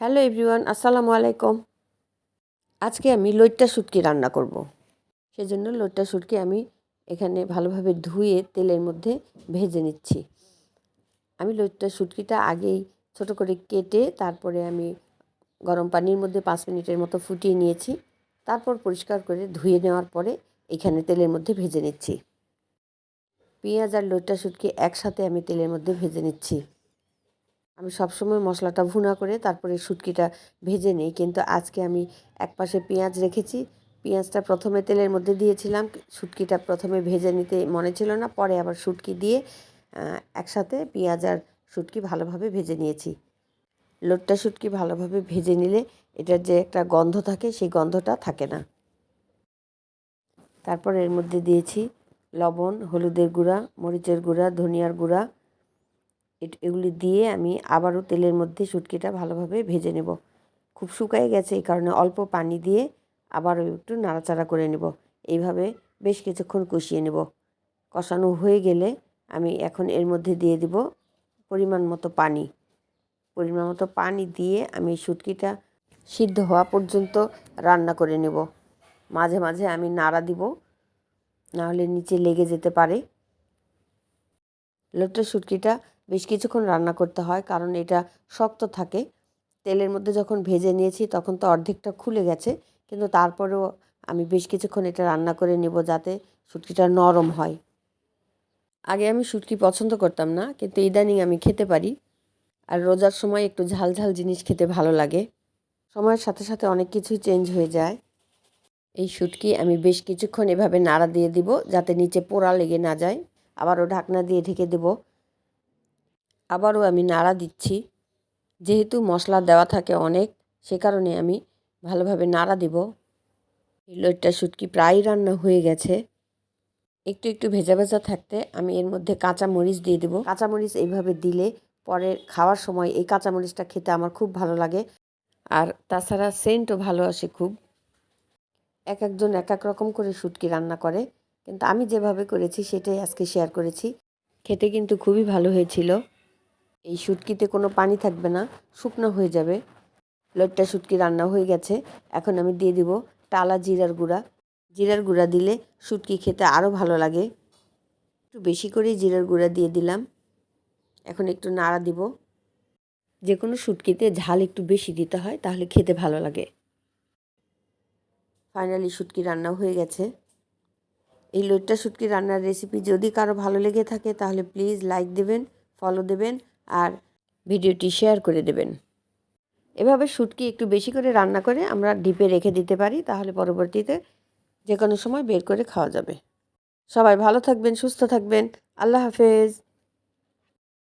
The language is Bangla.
হ্যালো এভরিওয়ান, আসসালামু আলাইকুম। আজকে আমি লইট্টা শুটকি রান্না করব। সেজন্য লইট্টা শুটকি আমি এখানে ভালোভাবে ধুয়ে তেলের মধ্যে ভেজে নিচ্ছি। আমি লইট্টা শুটকিটা আগেই ছোট করে কেটে তারপরে আমি গরম পানির মধ্যে পাঁচ মিনিটের মতো ফুটিয়ে নিয়েছি। তারপর পরিষ্কার করে ধুয়ে নেওয়ার পরে এখানে তেলের মধ্যে ভেজে নিচ্ছি। পেঁয়াজ আর লইট্টা শুটকি একসাথে আমি তেলের মধ্যে ভেজে নিচ্ছি। আমি সবসময় মশলাটা ভুনা করে তারপরে শুটকিটা ভেজে নিই। কিন্তু আজকে আমি এক পাশে পেঁয়াজ রেখেছি। পেঁয়াজটা প্রথমে তেলের মধ্যে দিয়েছিলাম। শুটকিটা প্রথমে ভেজে নিতে মনে ছিল না। পরে আবার শুটকি দিয়ে একসাথে পেঁয়াজ আর শুটকি ভালোভাবে ভেজে নিয়েছি। লোটটা শুটকি ভালোভাবে ভেজে নিলে এটার যে একটা গন্ধ থাকে, সেই গন্ধটা থাকে না। তারপর এর মধ্যে দিয়েছি লবণ, হলুদের গুঁড়া, মরিচের গুঁড়া, ধনিয়ার গুঁড়া এগুলি দিয়ে আমি আবারও তেলের মধ্যে শুটকিটা ভালোভাবে ভেজে নেব। খুব শুকায় গেছে এই কারণে অল্প পানি দিয়ে আবারও একটু নাড়াচাড়া করে নেব। এইভাবে বেশ কিছুক্ষণ কষিয়ে নেব। কষানো হয়ে গেলে আমি এখন এর মধ্যে দিয়ে দিব পরিমাণ মতো পানি। পরিমাণ মতো পানি দিয়ে আমি শুটকিটা সিদ্ধ হওয়া পর্যন্ত রান্না করে নেব। মাঝে মাঝে আমি নাড়া দিব, নাহলে নিচে লেগে যেতে পারে। লোট্টা শুটকিটা বেশ কিছুক্ষণ রান্না করতে হয়, কারণ এটা শক্ত থাকে। তেলের মধ্যে যখন ভেজে নিয়েছি তখন তো অর্ধেকটা খুলে গেছে, কিন্তু তারপরেও আমি বেশ কিছুক্ষণ এটা রান্না করে নেব যাতে শুটকিটা নরম হয়। আগে আমি শুটকি পছন্দ করতাম না, কিন্তু ইদানিং আমি খেতে পারি। আর রোজার সময় একটু ঝাল ঝাল জিনিস খেতে ভালো লাগে। সময়ের সাথে সাথে অনেক কিছুই চেঞ্জ হয়ে যায়। এই শুটকি আমি বেশ কিছুক্ষণ এভাবে নাড়া দিয়ে দিব যাতে নিচে পোড়া লেগে না যায়। আবারও ঢাকনা দিয়ে ঢেকে দেব। আবারও আমি নাড়া দিচ্ছি। যেহেতু মশলা দেওয়া থাকে অনেক, সে কারণে আমি ভালোভাবে নাড়া দিব। এই শুটকি প্রায় রান্না হয়ে গেছে। একটু একটু ভেজা ভেজা থাকতে আমি এর মধ্যে কাঁচা মরিচ দিয়ে দেবো। কাঁচামরিচ এইভাবে দিলে পরে খাওয়ার সময় এই কাঁচামরিচটা খেতে আমার খুব ভালো লাগে আর তাছাড়া সেন্টও ভালো আসে খুব। এক একজন এক এক রকম করে শুটকি রান্না করে, কিন্তু আমি যেভাবে করেছি সেটাই আজকে শেয়ার করেছি। খেতে কিন্তু খুবই ভালো হয়েছিল। এই শুটকিতে কোনো পানি থাকবে না, শুকনো হয়ে যাবে। লটটা শুটকি রান্না হয়ে গেছে। এখন আমি দিয়ে দিব টালা জিরার গুঁড়া। জিরার গুঁড়া দিলে শুটকি খেতে আরও ভালো লাগে। একটু বেশি করেই জিরার গুঁড়া দিয়ে দিলাম। এখন একটু নাড়া দিব। যে কোনো শুটকিতে ঝাল একটু বেশি দিতে হয়, তাহলে খেতে ভালো লাগে। ফাইনালি শুটকি রান্না হয়ে গেছে। এই লোটটা শুটকি রান্নার রেসিপি যদি কারও ভালো লেগে থাকে, তাহলে প্লিজ লাইক দেবেন, ফলো দেবেন। আর ভিডিওটি শেয়ার করে দেবেন। এভাবে শুটকি একটু বেশি করে রান্না করে আমরা ডিপে রেখে দিতে পারি, তাহলে পরবর্তীতে যে কোনো সময় বের করে খাওয়া যাবে। সবাই ভালো থাকবেন, সুস্থ থাকবেন। আল্লাহ হাফেজ।